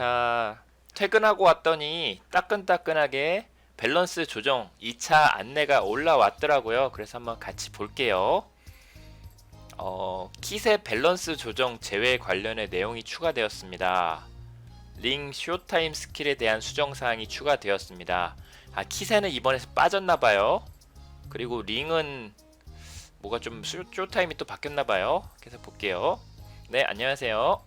자, 퇴근하고 왔더니 따끈따끈하게 밸런스 조정 2차 안내가 올라왔더라고요. 그래서 한번 같이 볼게요. 어, 킷의 밸런스 조정 제외 관련의 내용이 추가되었습니다. 링 쇼타임 스킬에 대한 수정 사항이 추가되었습니다. 아, 킷에는 이번에 빠졌나 봐요. 그리고 링은 뭐가 좀 쇼, 쇼타임이 또 바뀌었나 봐요. 계속 볼게요. 네, 안녕하세요.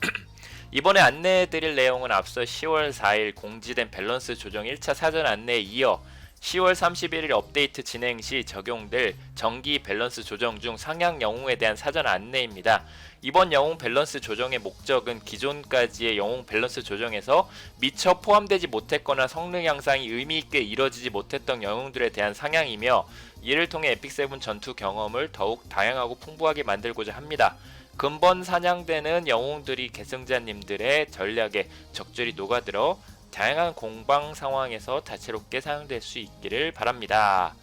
이번에 안내해드릴 내용은 앞서 10월 4일 공지된 밸런스 조정 1차 사전 안내에 이어 10월 31일 업데이트 진행 시 적용될 정기 밸런스 조정 중 상향 영웅에 대한 사전 안내입니다. 이번 영웅 밸런스 조정의 목적은 기존까지의 영웅 밸런스 조정에서 미처 포함되지 못했거나 성능 향상이 의미 있게 이뤄지지 못했던 영웅들에 대한 상향이며 이를 통해 에픽세븐 전투 경험을 더욱 다양하고 풍부하게 만들고자 합니다. 근본 사냥되는 영웅들이 계승자님들의 전략에 적절히 녹아들어 다양한 공방 상황에서 다채롭게 사용될 수 있기를 바랍니다.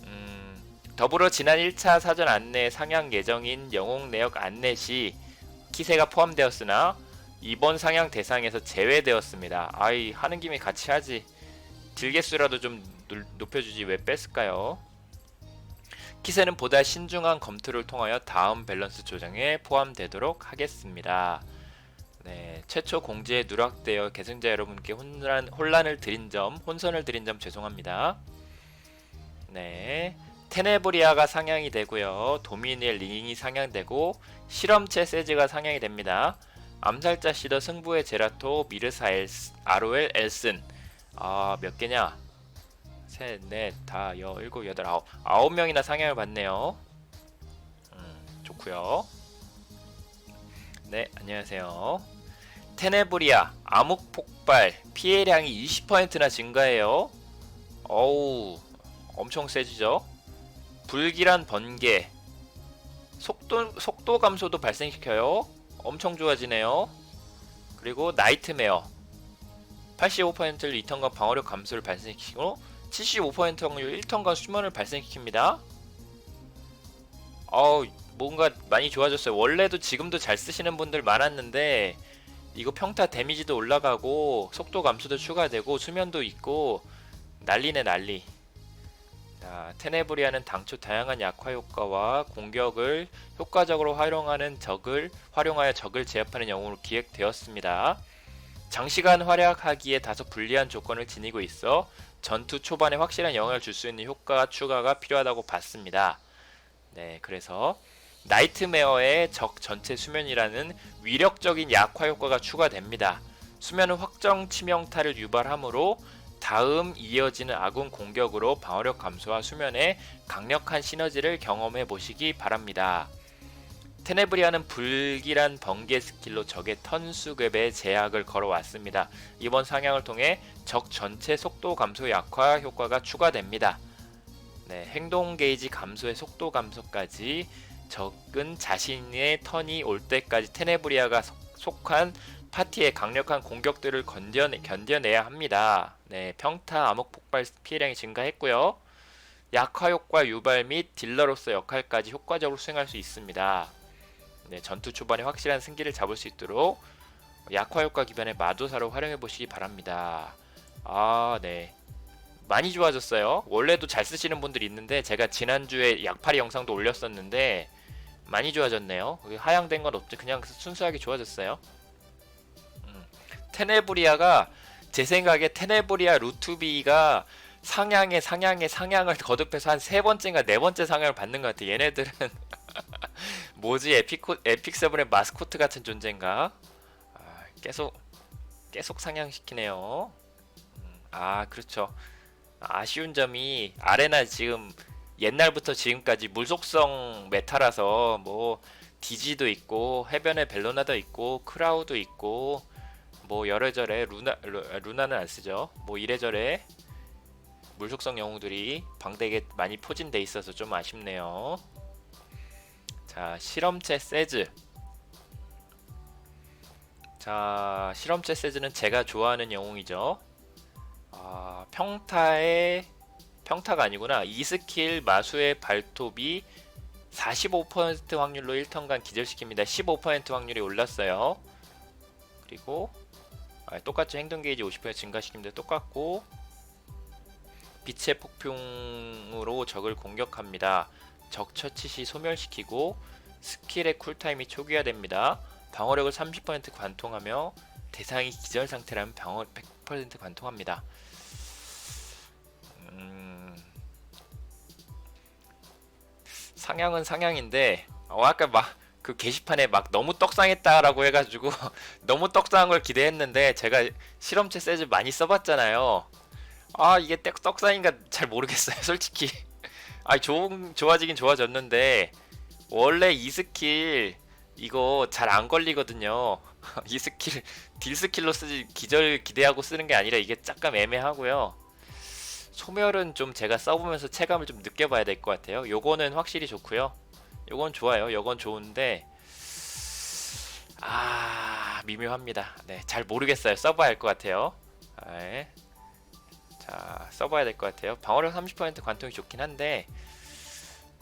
음, 더불어 지난 1차 사전 안내 상향 예정인 영웅 내역 안내 시 키세가 포함되었으나 이번 상향 대상에서 제외되었습니다. 아이 하는 김에 같이 하지. 딜개수라도 좀 눌- 높여주지 왜 뺐을까요? 키세는 보다 신중한 검토를 통하여 다음 밸런스 조정에 포함되도록 하겠습니다. 네, 최초 공지에 누락되어 계승자 여러분께 혼란, 혼란을 드린 점, 혼선을 드린 점 죄송합니다. 네, 테네브리아가 상향이 되고요. 도미니엘 링이 상향되고 실험체 세즈가 상향이 됩니다. 암살자 시더 승부의 제라토 미르사 엘스, 아로엘 엘슨 아 몇 개냐? 셋, 넷, 다, 여, 일곱, 여덟, 아홉 아홉 명이나 상향을 받네요. 음, 좋고요. 네, 안녕하세요. 테네브리아 암흑 폭발 피해량이 20%나 증가해요. 어우, 엄청 세지죠. 불길한 번개 속도 속도 감소도 발생시켜요. 엄청 좋아지네요. 그리고 나이트메어 85% 리턴과 방어력 감소를 발생시키고 75% 확률 1턴과 수면을 발생시킵니다. 어우 뭔가 많이 좋아졌어요. 원래도 지금도 잘 쓰시는 분들 많았는데 이거 평타 데미지도 올라가고 속도 감소도 추가되고 수면도 있고 난리네 난리. 자, 테네브리아는 당초 다양한 약화 효과와 공격을 효과적으로 활용하는 적을 활용하여 적을 제압하는 영웅으로 기획되었습니다. 장시간 활약하기에 다소 불리한 조건을 지니고 있어 전투 초반에 확실한 영향을 줄 수 있는 효과 추가가 필요하다고 봤습니다. 네, 그래서 나이트메어의 적 전체 수면이라는 위력적인 약화 효과가 추가됩니다. 수면은 확정 치명타를 유발하므로 다음 이어지는 아군 공격으로 방어력 감소와 수면의 강력한 시너지를 경험해 보시기 바랍니다. 테네브리아는 불길한 번개 스킬로 적의 턴수급에 제약을 걸어왔습니다. 이번 상향을 통해 적 전체 속도 감소 약화 효과가 추가됩니다. 네, 행동 게이지 감소의 속도 감소까지 적은 자신의 턴이 올 때까지 테네브리아가 속- 속한 파티의 강력한 공격들을 건져내, 견뎌내야 합니다. 네, 평타 암흑 폭발 피해량이 증가했고요. 약화 효과 유발 및 딜러로서 역할까지 효과적으로 수행할 수 있습니다. 네, 전투 초반에 확실한 승기를 잡을 수 있도록 약화 효과 기반의 마도사로 활용해 보시기 바랍니다. 아, 네. 많이 좋아졌어요. 원래도 잘 쓰시는 분들이 있는데 제가 지난주에 약팔이 영상도 올렸었는데 많이 좋아졌네요. 하향된 건 없죠. 그냥 순수하게 좋아졌어요. 음. 테네브리아가 제 생각에 테네브리아 루투비가 상향에 상향에 상향을 거듭해서 한 세 번째인가 네 번째 상향을 받는 것 같아. 얘네들은 뭐지 에픽코, 에픽 세븐의 마스코트 같은 존재인가? 아, 계속 계속 상향시키네요. 음, 아 그렇죠. 아쉬운 점이 아레나 지금 옛날부터 지금까지 물속성 메타라서 뭐 디지도 있고 해변의 벨로나도 있고 크라우도 있고 뭐 여러저래 루나 루, 루나는 안 쓰죠. 뭐 이래저래 물속성 영웅들이 방대에 많이 포진돼 있어서 좀 아쉽네요. 자 실험체 세즈 자 실험체 세즈는 제가 좋아하는 영웅이죠. 아, 평타의 평타가 아니구나. 이 스킬 마수의 발톱이 45% 확률로 1턴간 기절시킵니다. 15% 확률이 올랐어요. 그리고 아, 똑같죠 행동 게이지 50% 증가시키는데 똑같고 빛의 폭풍으로 적을 공격합니다. 적 처치 시 소멸시키고 스킬의 쿨타임이 초기화됩니다. 방어력을 30% 관통하며 대상이 기절 상태라면 방어 100% 관통합니다. 음... 상향은 상향인데 어, 아까 막 그 게시판에 막 너무 떡상했다라고 해가지고 너무 떡상한 걸 기대했는데 제가 실험체 세즈 많이 써봤잖아요. 아 이게 떡, 떡상인가 잘 모르겠어요 솔직히. 아 좋은 좋아지긴 좋아졌는데 원래 이 스킬 이거 잘 안 걸리거든요. 이 스킬 딜 스킬로 쓰지 기절 기대하고 쓰는 게 아니라 이게 약간 애매하고요. 소멸은 좀 제가 써보면서 체감을 좀 느껴봐야 될 것 같아요. 요거는 확실히 좋고요. 요건 좋아요. 요건 좋은데 아 미묘합니다. 네, 잘 모르겠어요. 써봐야 할 것 같아요. 네. 자, 써봐야 될 것 같아요. 방어력 30% 관통이 좋긴 한데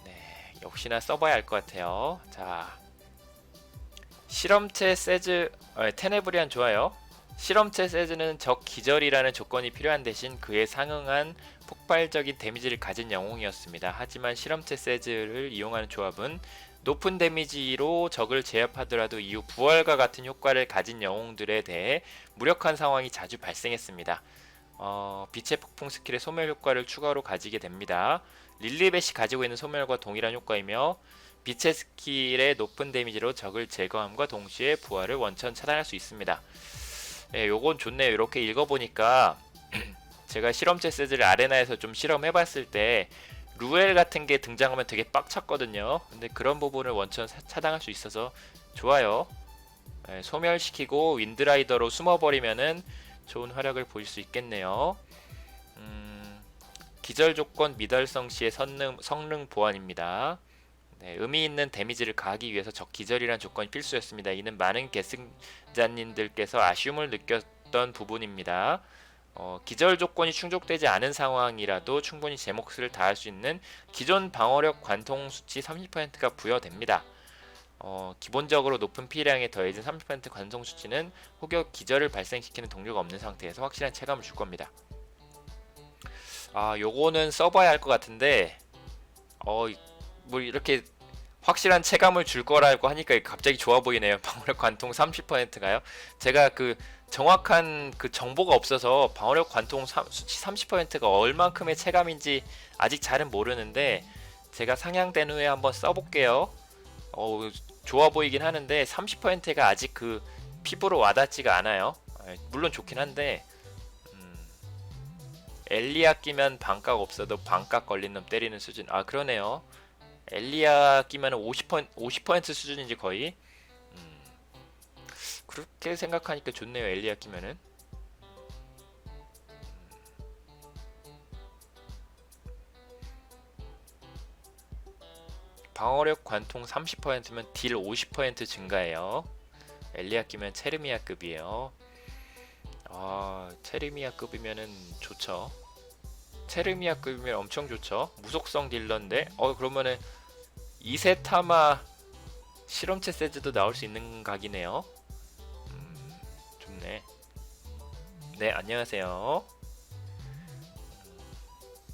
네, 역시나 써봐야 할 것 같아요. 자, 실험체 세즈 어, 테네브리안 좋아요. 실험체 세즈는 적 기절이라는 조건이 필요한 대신 그에 상응한 폭발적인 데미지를 가진 영웅이었습니다. 하지만 실험체 세즈를 이용하는 조합은 높은 데미지로 적을 제압하더라도 이후 부활과 같은 효과를 가진 영웅들에 대해 무력한 상황이 자주 발생했습니다. 어, 빛의 폭풍 스킬의 소멸 효과를 추가로 가지게 됩니다. 릴리벳이 가지고 있는 소멸과 동일한 효과이며 빛의 스킬의 높은 데미지로 적을 제거함과 동시에 부활을 원천 차단할 수 있습니다. 예, 요건 좋네요. 이렇게 읽어보니까 제가 실험체 세즈를 아레나에서 좀 실험해봤을 때 루엘 같은 게 등장하면 되게 빡쳤거든요. 근데 그런 부분을 원천 사- 차단할 수 있어서 좋아요. 예, 소멸시키고 윈드라이더로 숨어버리면은 좋은 활약을 보일 수 있겠네요. 음, 기절 조건 미달성 시의 성능, 성능 보완입니다. 네, 의미 있는 데미지를 가하기 위해서 적 기절이란 조건이 필수였습니다. 이는 많은 계승자님들께서 아쉬움을 느꼈던 부분입니다. 어, 기절 조건이 충족되지 않은 상황이라도 충분히 제 몫을 다할 수 있는 기존 방어력 관통 수치 30%가 부여됩니다. 어, 기본적으로 높은 피해량에 더해진 30% 관통 수치는 혹여 기절을 발생시키는 동료가 없는 상태에서 확실한 체감을 줄 겁니다. 아, 요거는 써봐야 할 것 같은데, 어, 뭐 이렇게 확실한 체감을 줄 거라고 하니까 갑자기 좋아 보이네요. 방어력 관통 30%가요. 제가 그 정확한 그 정보가 없어서 방어력 관통 삼- 수치 30%가 얼만큼의 체감인지 아직 잘은 모르는데 제가 상향된 후에 한번 써볼게요. 어, 좋아 보이긴 하는데 30%가 아직 그 피부로 와닿지가 않아요. 아, 물론 좋긴 한데 음, 엘리아 끼면 반각 없어도 반각 걸린 놈 때리는 수준. 아 그러네요. 엘리아 끼면 50% 50% 수준인지 거의. 음, 그렇게 생각하니까 좋네요. 엘리아 끼면은. 방어력 관통 30%면 딜 50% 증가해요. 엘리아 끼면 체르미아급이에요. 아, 체르미아급이면은 좋죠. 체르미아급이면 엄청 좋죠. 무속성 딜러인데, 어 그러면은 이세타마 실험체 세즈도 나올 수 있는 각이네요. 음, 좋네. 네, 안녕하세요.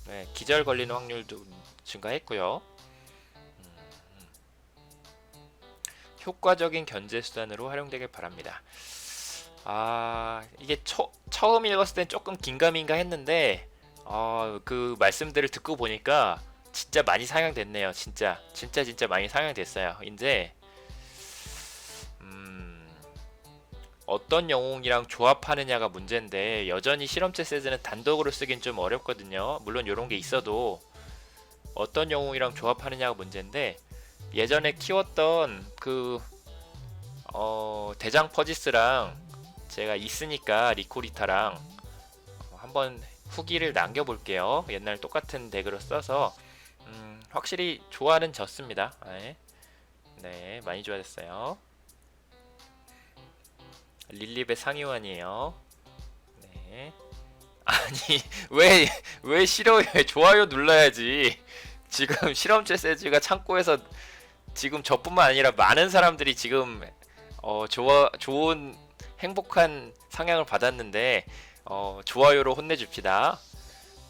네, 기절 걸리는 확률도 증가했고요. 효과적인 견제 수단으로 활용되길 바랍니다. 아, 이게 처, 처음 읽었을 땐 조금 긴가민가 했는데, 어, 그 말씀들을 듣고 보니까 진짜 많이 상향됐네요. 진짜, 진짜, 진짜 많이 상향됐어요. 이제, 음, 어떤 영웅이랑 조합하느냐가 문제인데, 여전히 실험체 세즈는 단독으로 쓰긴 좀 어렵거든요. 물론 이런 게 있어도, 어떤 영웅이랑 조합하느냐가 문제인데, 예전에 키웠던 그, 어, 대장 퍼지스랑 제가 있으니까 리코리타랑 어, 한번 후기를 남겨볼게요. 옛날 똑같은 덱으로 써서 음, 확실히 좋아는 졌습니다. 네. 네, 많이 좋아졌어요. 릴립의 상위원이에요. 네. 아니 왜 왜 싫어요? 좋아요 눌러야지. 지금 실험체 세즈가 창고에서 지금 저뿐만 아니라 많은 사람들이 지금 어 좋아 좋은 행복한 상향을 받았는데 어, 좋아요로 혼내줍시다.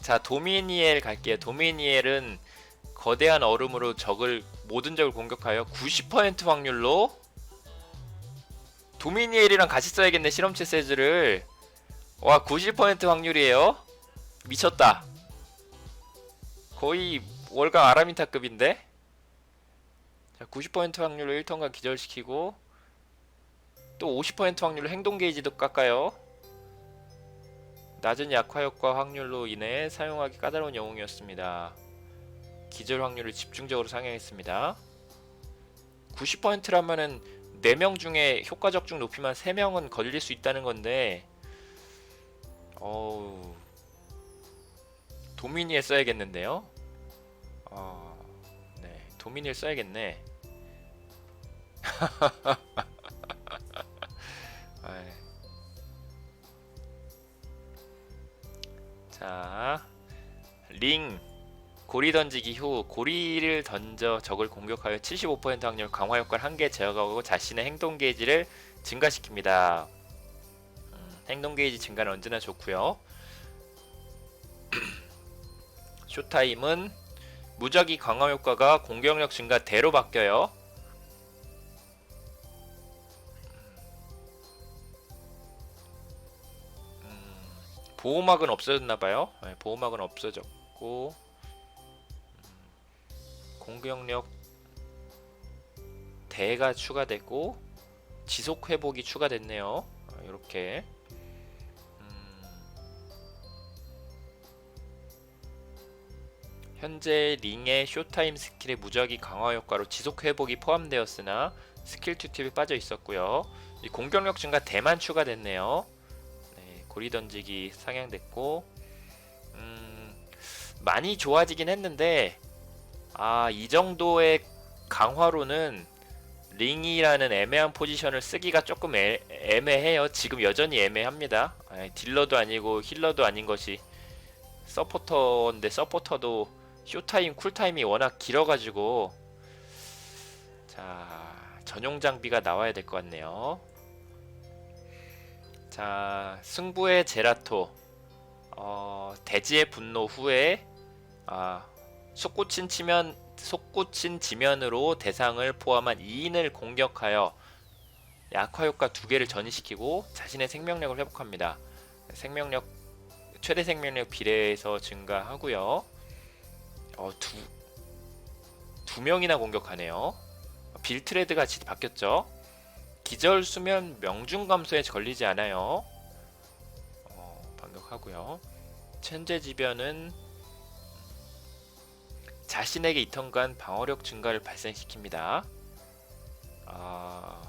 자 도미니엘 갈게요. 도미니엘은 거대한 얼음으로 적을 모든 적을 공격하여 90% 확률로 도미니엘이랑 같이 써야겠네 실험체 세즈를 와 90% 확률이에요 미쳤다 거의 월강 아라미타급인데 자, 90% 확률로 1턴간 기절시키고 또 50% 확률로 행동 게이지도 깎아요. 낮은 약화 효과 확률로 인해 사용하기 까다로운 영웅이었습니다. 기절 확률을 집중적으로 상향했습니다. 90%라면은 4명 중에 효과 적중 높이만 3명은 걸릴 수 있다는 건데 어우 도미니에 써야겠는데요? 어, 네 도미니에 써야겠네. 자, 링 고리 던지기 후 고리를 던져 적을 공격하여 75% 확률 강화 효과를 한 개 제어하고 자신의 행동 게이지를 증가시킵니다. 음, 행동 게이지 증가는 언제나 좋고요. 쇼타임은 무작위 강화 효과가 공격력 증가 대로 바뀌어요. 음, 보호막은 없어졌나봐요. 네, 보호막은 없어졌고 공격력 대가 추가되고 지속 회복이 추가됐네요. 이렇게 현재 링의 쇼타임 스킬의 무작위 강화 효과로 지속 회복이 포함되었으나 스킬 튜팁이 빠져 있었고요. 이 공격력 증가 대만 추가됐네요. 네, 고리 던지기 상향됐고 음, 많이 좋아지긴 했는데 아, 이 정도의 강화로는 링이라는 애매한 포지션을 쓰기가 조금 애, 애매해요. 지금 여전히 애매합니다. 딜러도 아니고 힐러도 아닌 것이 서포터인데 서포터도 쇼타임, 쿨타임이 워낙 길어가지고 자 전용 장비가 나와야 될 것 같네요. 자 승부의 제라토 어, 대지의 분노 후에 아 속구친 치면 속구친 지면으로 대상을 포함한 2인을 공격하여 약화 효과 두 개를 전이시키고 자신의 생명력을 회복합니다. 생명력 최대 생명력 비례해서 증가하고요. 어, 두, 두 명이나 공격하네요. 빌트레드 같이 바뀌었죠. 기절 수면 명중 감소에 걸리지 않아요. 어, 반격하고요. 천재 지변은 자신에게 이턴간 방어력 증가를 발생시킵니다. 아...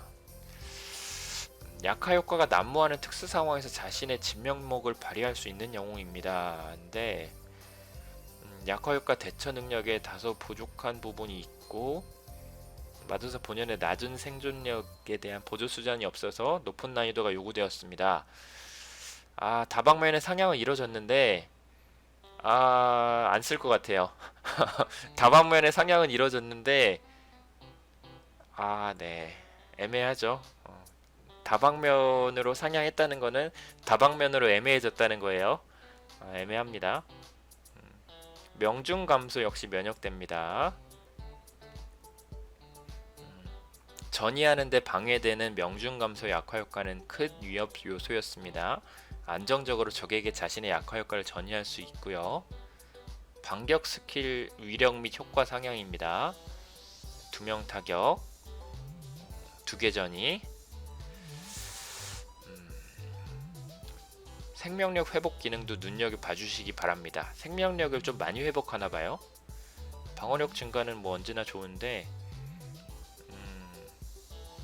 약화 효과가 난무하는 특수 상황에서 자신의 진명목을 발휘할 수 있는 영웅입니다. 근데 음, 약화 효과 대처 능력에 다소 부족한 부분이 있고 마두사 본연의 낮은 생존력에 대한 보조 수단이 없어서 높은 난이도가 요구되었습니다. 아 다방면의 상향은 이뤄졌는데 아, 안 쓸 것 같아요. 다방면의 상향은 이루어졌는데, 아, 네. 애매하죠. 어, 다방면으로 상향했다는 거는 다방면으로 애매해졌다는 거예요. 아, 애매합니다. 음, 명중 감소 역시 면역됩니다. 음, 전이하는데 방해되는 명중 감소 약화 효과는 큰 위협 요소였습니다. 안정적으로 적에게 자신의 약화 효과를 전이할 수 있고요. 반격 스킬 위력 및 효과 상향입니다. 두 명 타격, 두 개 전이, 생명력 회복 기능도 눈여겨 봐 주시기 바랍니다. 생명력을 좀 많이 회복하나 봐요. 방어력 증가는 뭐 언제나 좋은데 음,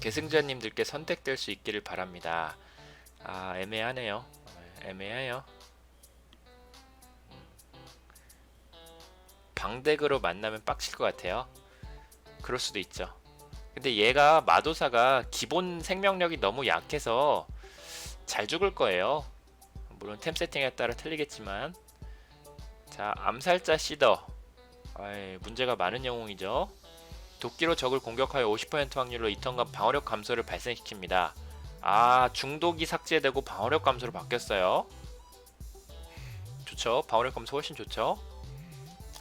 계승자님들께 선택될 수 있기를 바랍니다. 아 애매하네요. 애매해요. 방덱으로 만나면 빡칠 것 같아요. 그럴 수도 있죠. 근데 얘가 마도사가 기본 생명력이 너무 약해서 잘 죽을 거예요. 물론 템 세팅에 따라 틀리겠지만 자 암살자 시더 아이, 문제가 많은 영웅이죠. 도끼로 적을 공격하여 50% 확률로 이턴간 방어력 감소를 발생시킵니다. 아 중독이 삭제되고 방어력 감소로 바뀌었어요. 좋죠. 방어력 감소 훨씬 좋죠.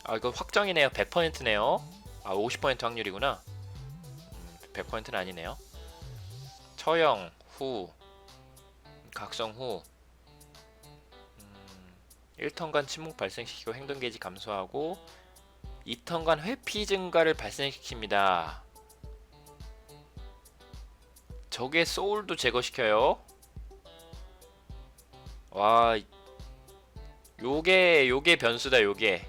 아 이거 확정이네요. 100%네요. 아 50% 확률이구나. 음, 100%는 아니네요. 처형 후 각성 후 음, 1턴간 침묵 발생시키고 행동 게이지 감소하고 2턴간 회피 증가를 발생시킵니다. 적의 소울도 제거시켜요. 와, 요게 요게 변수다 요게.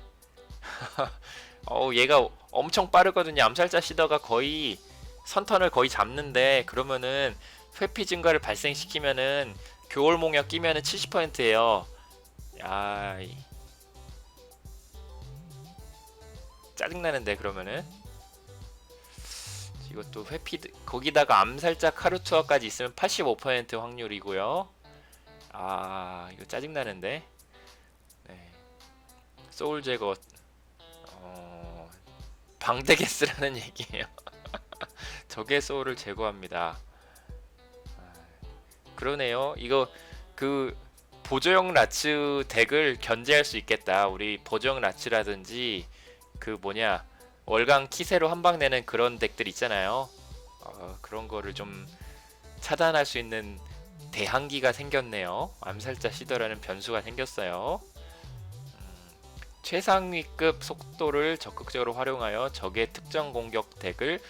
어, 얘가 엄청 빠르거든요. 암살자 시더가 거의 선턴을 거의 잡는데 그러면은 회피 증가를 발생시키면은 교월몽역 끼면은 70%예요. 야, 이- 짜증나는데 그러면은 이것도 회피 거기다가 암살자 카르투어까지 있으면 85% 확률이고요. 아 이거 짜증나는데. 네. 소울 제거 어, 방대게스라는 얘기예요. 적의 소울을 제거합니다. 아, 그러네요. 이거 그 보조형 라츠 덱을 견제할 수 있겠다. 우리 보조형 라츠라든지 그 뭐냐 월강 키세로 한방 내는 그런 덱들 있잖아요. 어, 그런 거를 좀 차단할 수 있는 대항기가 생겼네요. 암살자 시더라는 변수가 생겼어요. 음, 최상위급 속도를 적극적으로 활용하여 적의 특정 공격 덱을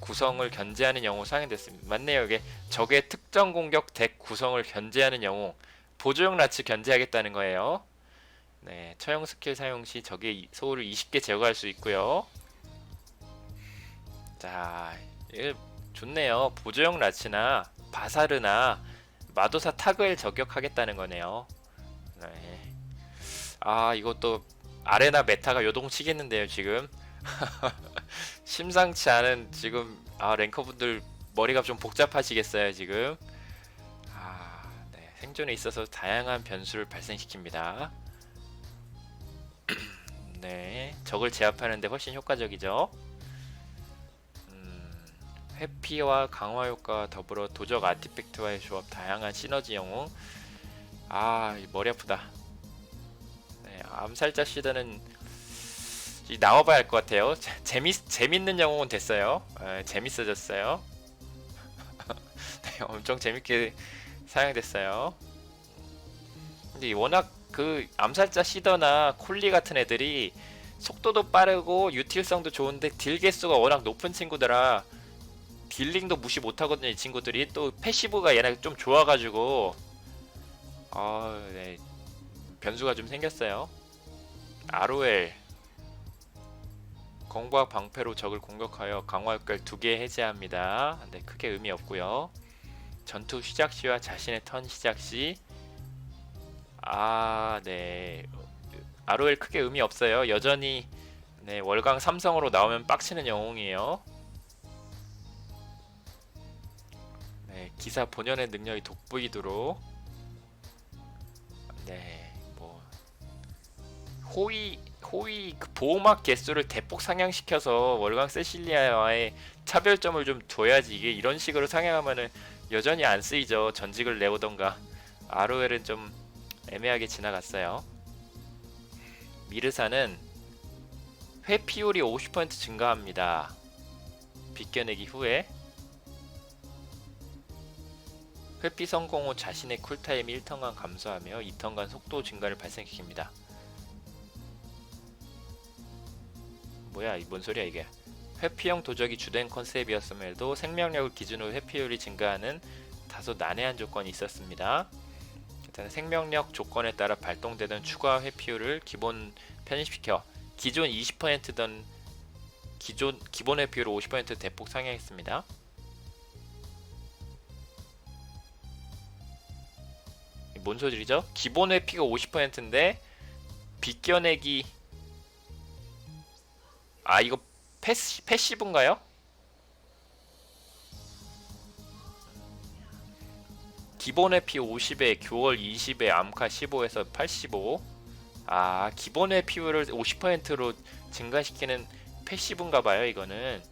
구성을 견제하는 영웅 상향됐습니다. 맞네요. 이게 적의 특정 공격 덱 구성을 견제하는 영웅 보조형 라츠 견제하겠다는 거예요. 네, 처형 스킬 사용 시 적의 이- 소울을 20개 제거할 수 있고요. 자, 이게 좋네요. 보조형 라츠나 바사르나 마도사 탁을 저격하겠다는 거네요. 네. 아, 이것도 아레나 메타가 요동치겠는데요, 지금. 심상치 않은 지금 아, 랭커분들 머리가 좀 복잡하시겠어요, 지금. 생존에 있어서 다양한 변수를 발생시킵니다. 네, 적을 제압하는데 훨씬 효과적이죠. 음, 회피와 강화 효과와 더불어 도적 아티팩트와의 조합, 다양한 시너지 영웅. 아, 이 머리 아프다. 네, 암살자 시드는 이 나와봐야 할 것 같아요. 재- 재밌 재밌는 영웅은 됐어요. 에, 재밌어졌어요. 네, 엄청 재밌게 사용됐어요. 근데 워낙 그 암살자 시더나 콜리 같은 애들이 속도도 빠르고 유틸성도 좋은데 딜 개수가 워낙 높은 친구들아. 딜링도 무시 못하거든요 이 친구들이. 또 패시브가 얘네 좀 좋아가지고. 아, 네. 변수가 좀 생겼어요. ROL 공부학 방패로 적을 공격하여 강화 효과를 두개 해제합니다. 근데 크게 의미 없고요 전투 시작 시와 자신의 턴 시작 시 아, 네. ROL 크게 의미 없어요. 여전히 네, 월강 삼성으로 나오면 빡치는 영웅이에요. 네, 기사 본연의 능력이 돋보이도록 네, 뭐 호위 호위 그 보호막 개수를 대폭 상향시켜서 월강 세실리아와의 차별점을 좀 둬야지 이게 이런 식으로 상향하면은 여전히 안 쓰이죠. 전직을 내오던가 ROL은 좀 애매하게 지나갔어요. 미르사는 회피율이 50% 증가합니다. 빗겨내기 후에 회피 성공 후 자신의 쿨타임 1턴간 감소하며 2턴간 속도 증가를 발생시킵니다. 뭐야 이뭔 소리야 이게 회피형 도적이 주된 컨셉이었음에도 생명력을 기준으로 회피율이 증가하는 다소 난해한 조건이 있었습니다. 일단 생명력 조건에 따라 발동되던 추가 회피율을 기본 편입시켜 기존 20%던 기존 기본 회피율을 50% 대폭 상향했습니다. 이뭔 소리죠? 기본 회피가 50%인데 빗겨내기 아 이거 패시, 패시브인가요? 기본 에피 50에 교월 20에 암카 15에서 85. 아, 기본 해피율을 50%로 증가시키는 패시브인가 봐요, 이거는.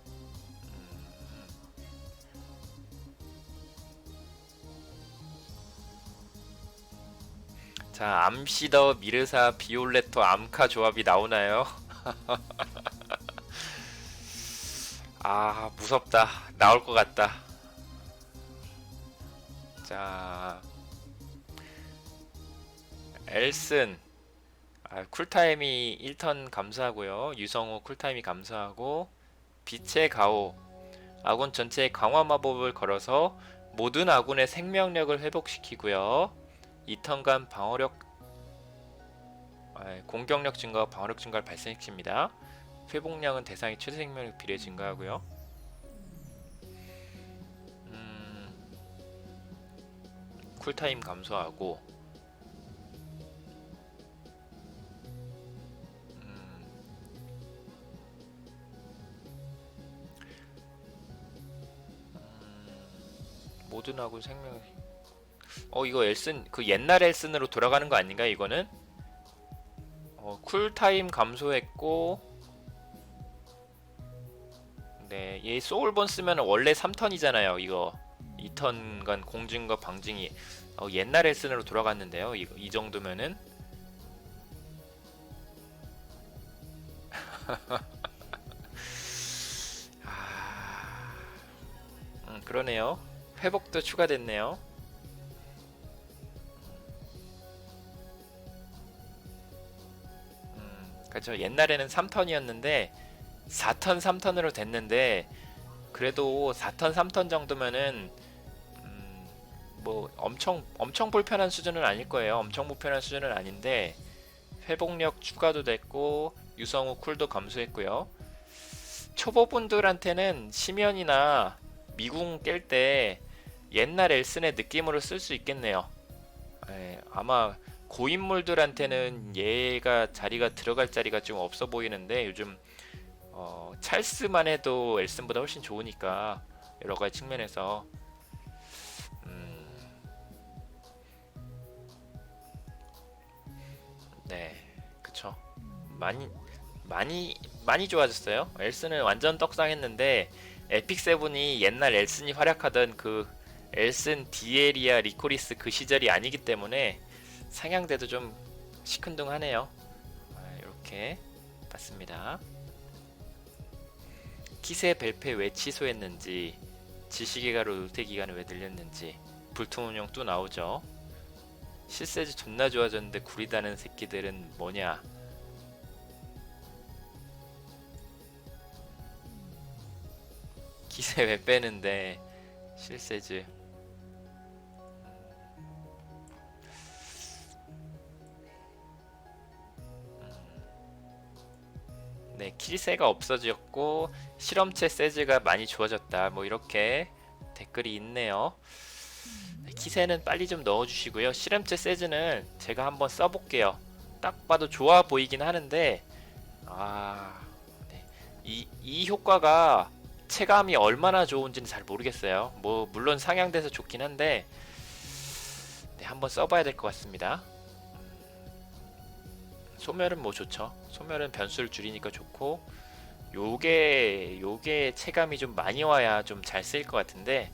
자, 암시더, 미르사, 비올레토, 암카 조합이 나오나요? 아, 무섭다. 나올 것 같다. 자, 엘슨. 아, 쿨타임이 1턴 감소하고요. 유성호 쿨타임이 감소하고 빛의 가오. 아군 전체에 강화 마법을 걸어서 모든 아군의 생명력을 회복시키고요. 2턴간 방어력 아, 공격력 증가와 방어력 증가를 발생시킵니다. 회복량은 대상의 최대 생명력 비례 증가하고요. 음, 쿨타임 감소하고 음, 음, 모든 아군 생명 어 이거 엘슨 그 옛날 엘슨으로 돌아가는 거 아닌가 이거는? 어 쿨타임 감소했고 네, 얘 소울본 쓰면 원래 3턴이잖아요. 이거 2턴간 공증과 방증이 어, 옛날 엘슨으로 돌아갔는데요. 이거 이 정도면은 아, 음, 그러네요. 회복도 추가됐네요. 음, 그렇죠. 옛날에는 3턴이었는데 4턴 3턴으로 됐는데 그래도 4턴 3턴 정도면은 음, 뭐 엄청 엄청 불편한 수준은 아닐 거예요. 엄청 불편한 수준은 아닌데 회복력 추가도 됐고 유성우 쿨도 감소했고요. 초보분들한테는 심연이나 미궁 깰 때 옛날 엘슨의 느낌으로 쓸 수 있겠네요. 예, 아마 고인물들한테는 얘가 자리가 들어갈 자리가 좀 없어 보이는데 요즘 어, 찰스만 해도 엘슨보다 훨씬 좋으니까 여러 가지 측면에서 음, 네, 그쵸. 많이 많이 많이 좋아졌어요. 엘슨은 완전 떡상했는데 에픽 세븐이 옛날 엘슨이 활약하던 그 엘슨 디에리아 리코리스 그 시절이 아니기 때문에 상향돼도 좀 시큰둥하네요. 아, 이렇게 봤습니다. 키세 벨페 왜 취소했는지 지시기가로 은퇴 기간을 왜 늘렸는지 불통 운영 또 나오죠. 실세지 존나 좋아졌는데 구리다는 새끼들은 뭐냐? 기세 왜 빼는데 실세즈 네, 키세가 없어졌고 실험체 세즈가 많이 좋아졌다. 뭐 이렇게 댓글이 있네요. 네, 키세는 빨리 좀 넣어주시고요. 실험체 세즈는 제가 한번 써볼게요. 딱 봐도 좋아 보이긴 하는데 아, 네. 이, 이 효과가 체감이 얼마나 좋은지는 잘 모르겠어요. 뭐 물론 상향돼서 좋긴 한데 네, 한번 써봐야 될 것 같습니다. 소멸은 뭐 좋죠. 소멸은 변수를 줄이니까 좋고 요게 요게 체감이 좀 많이 와야 좀잘 쓰일 것 같은데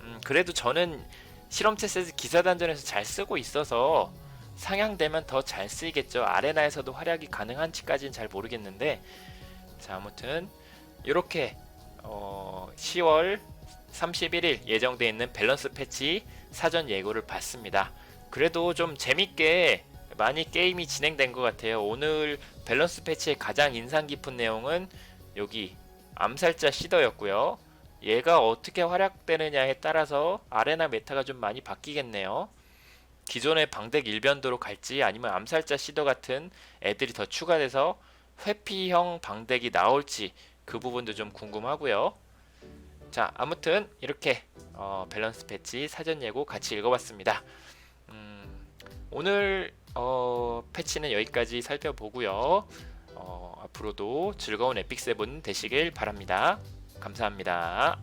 음, 그래도 저는 실험체 세트 기사 단전에서 잘 쓰고 있어서 상향되면 더 잘 쓰이겠죠. 아레나에서도 활약이 가능한지까지는 잘 모르겠는데 자 아무튼 이렇게 어, 10월 31일 예정돼 있는 밸런스 패치 사전 예고를 봤습니다. 그래도 좀 재밌게 많이 게임이 진행된 것 같아요. 오늘 밸런스 패치의 가장 인상 깊은 내용은 여기 암살자 시더였고요. 얘가 어떻게 활약되느냐에 따라서 아레나 메타가 좀 많이 바뀌겠네요. 기존의 방덱 일변도로 갈지 아니면 암살자 시더 같은 애들이 더 추가돼서 회피형 방덱이 나올지 그 부분도 좀 궁금하고요. 자 아무튼 이렇게 어, 밸런스 패치 사전 예고 같이 읽어봤습니다. 음, 오늘 어, 패치는 여기까지 살펴보고요. 어, 앞으로도 즐거운 에픽 세븐 되시길 바랍니다. 감사합니다.